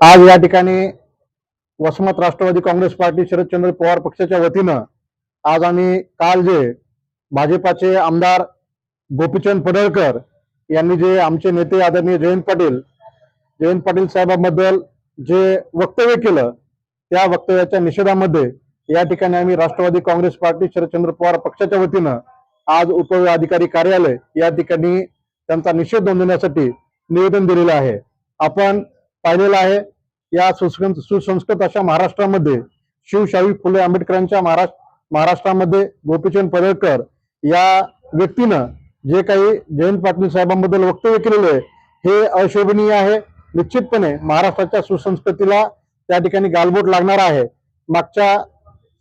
आज या ठिकाणी वसमत राष्ट्रवादी काँग्रेस पार्टी शरदचंद्र पवार पक्षाच्या वतीनं आज आम्ही काल जे भाजपाचे आमदार गोपीचंद पडळकर यांनी जे आमचे नेते आदरणीय जयंत पाटील जयंत पाटील साहेबांबद्दल जे वक्तव्य केलं त्या वक्तव्याच्या निषेधामध्ये या ठिकाणी आम्ही राष्ट्रवादी काँग्रेस पार्टी शरदचंद्र पवार पक्षाच्या वतीनं आज उपविभाधिकारी कार्यालय या ठिकाणी त्यांचा निषेध नोंदवण्यासाठी निवेदन दिलेलं आहे. आपण पाहिलेलं आहे. या सुसंस्कृत सुसंस्कृत अशा महाराष्ट्रामध्ये शिवशाही फुले आंबेडकरांच्या महाराष्ट्र महाराष्ट्रामध्ये गोपीचंद पडळकर या व्यक्तीनं जे काही जयंत पाटील साहेबांबद्दल वक्तव्य केलेलं आहे हे अशोभनीय आहे. निश्चितपणे महाराष्ट्राच्या सुसंस्कृतीला त्या ठिकाणी गालबोट लागणार आहे. मागच्या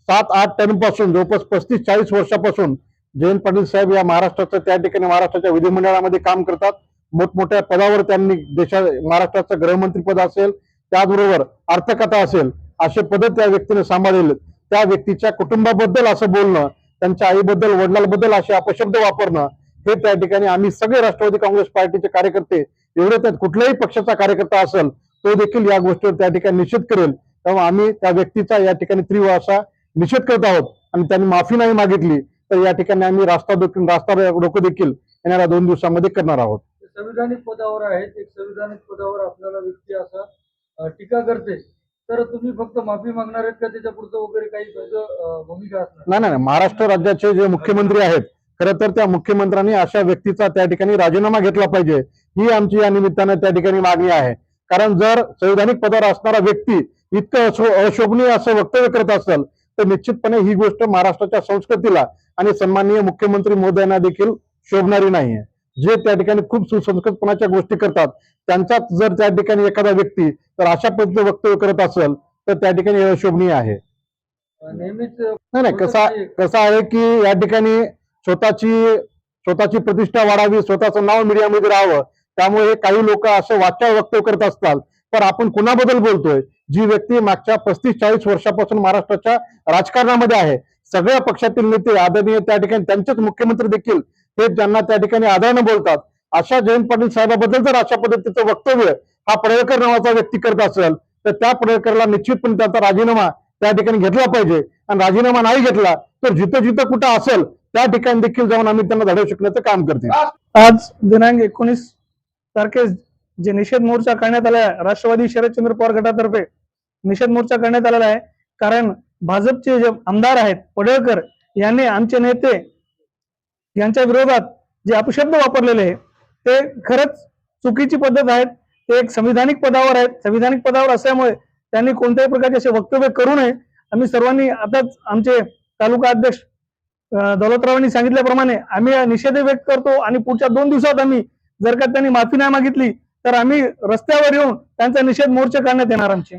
सात आठ टर्मपासून जवळपास पस्तीस चाळीस वर्षापासून जयंत पाटील साहेब या महाराष्ट्राचं त्या ठिकाणी महाराष्ट्राच्या विधिमंडळामध्ये काम करतात. मोठमोठ्या पदावर त्यांनी देशा महाराष्ट्राचं गृहमंत्री पद असेल त्याचबरोबर अर्थकथा असेल असे पद त्या व्यक्तीने सांभाळले त्या व्यक्तीच्या कुटुंबाबद्दल असं बोलणं त्यांच्या आईबद्दल वडिलांबद्दल असे अपशब्द वापरणं हे त्या ठिकाणी आम्ही सगळे राष्ट्रवादी काँग्रेस पार्टीचे कार्यकर्ते एवढे त्यात कुठल्याही पक्षाचा कार्यकर्ता असेल तो देखील या गोष्टीवर त्या ठिकाणी निषेध करेल. तेव्हा आम्ही त्या व्यक्तीचा या ठिकाणी तीव्र असा निषेध करत आहोत आणि त्यांनी माफी नाही मागितली तर या ठिकाणी आम्ही रास्ता देखील रास्ता रोको देखील येणाऱ्या दोन दिवसामध्ये करणार आहोत. संविधानिक पदावर आहेत एक संविधानिक पदावर आपल्याला व्यक्ती असा टीका करते. तर तुम्ही फक्त माफी मागणार आहेत का? त्याच्या पुढचं वगैरे काही तुमचं, भूमिका असणार? नाही नाही महाराष्ट्र राज्याचे जे मुख्यमंत्री आहेत खरं तर त्या मुख्यमंत्र्यांनी अशा व्यक्तीचा त्या ठिकाणी राजीनामा घेतला पाहिजे. ही आमची या निमित्तानं त्या ठिकाणी मागणी आहे. कारण जर संविधानिक पदावर असणारा व्यक्ती इतकं अशो- अशोभनीय असं वक्तव्य करत असेल तर निश्चितपणे ही गोष्ट महाराष्ट्राच्या संस्कृतीला आणि सन्माननीय मुख्यमंत्री मोदयांना देखील शोभणारी नाहीये. जे त्या ठिकाणी खूप सुसंस्कृतपणाच्या गोष्टी करतात त्यांचाच जर त्या ठिकाणी एखादा व्यक्ती तर अशा पद्धतीचं वक्तव्य करत असेल तर त्या ठिकाणी अशोभनीय आहे. नेहमीच नाही नाही कसा कसं आहे की या ठिकाणी स्वतःची स्वतःची प्रतिष्ठा वाढावी स्वतःचं नाव मीडियामध्ये राहावं त्यामुळे काही लोक असं वाच्या वक्तव्य करत असतात. पण आपण कुणाबद्दल बोलतोय? जी व्यक्ती मागच्या पस्तीस चाळीस वर्षापासून महाराष्ट्राच्या राजकारणामध्ये आहे. सगळ्या पक्षातील नेते आदरणीय त्या ठिकाणी त्यांचेच मुख्यमंत्री देखील हे त्यांना त्या ठिकाणी आदरानं बोलतात अशा जयंत पाटील साहेबाबद्दल जर अशा पद्धतीचं वक्तव्य हा पडळकर नावाचा व्यक्ती करत असेल तर त्या पडळकरला निश्चितपणे त्याचा राजीनामा त्या ठिकाणी घेतला पाहिजे. आणि राजीनामा नाही घेतला तर जिथं जिथं कुठं असेल त्या ठिकाणी देखील जाऊन आम्ही त्यांना धडव शिकण्याचं काम करते आज दिनांक एकोणीस तारखेस जे निषेध मोर्चा करण्यात आला आहे राष्ट्रवादी शरदचंद्र पवार गटातर्फे निषेध मोर्चा करण्यात आलेला आहे. कारण भाजपचे जे आमदार आहेत पडळकर यांनी आमचे नेते यांच्या विरोधात जे अपशब्द वापरलेले आहे ते खरंच चुकीची पद्धत आहेत. ते एक संविधानिक पदावर आहेत. संविधानिक पदावर असल्यामुळे त्यांनी कोणत्याही प्रकारचे असे वक्तव्य करू नये. आम्ही सर्वांनी आताच आमचे तालुका अध्यक्ष दौलतरावांनी सांगितल्याप्रमाणे आम्ही निषेध व्यक्त करतो आणि पुढच्या दोन दिवसात आम्ही जर का त्यांनी माफी नाही मागितली तर आम्ही रस्त्यावर येऊन त्यांचा निषेध मोर्चा करण्यात येणार आमचे.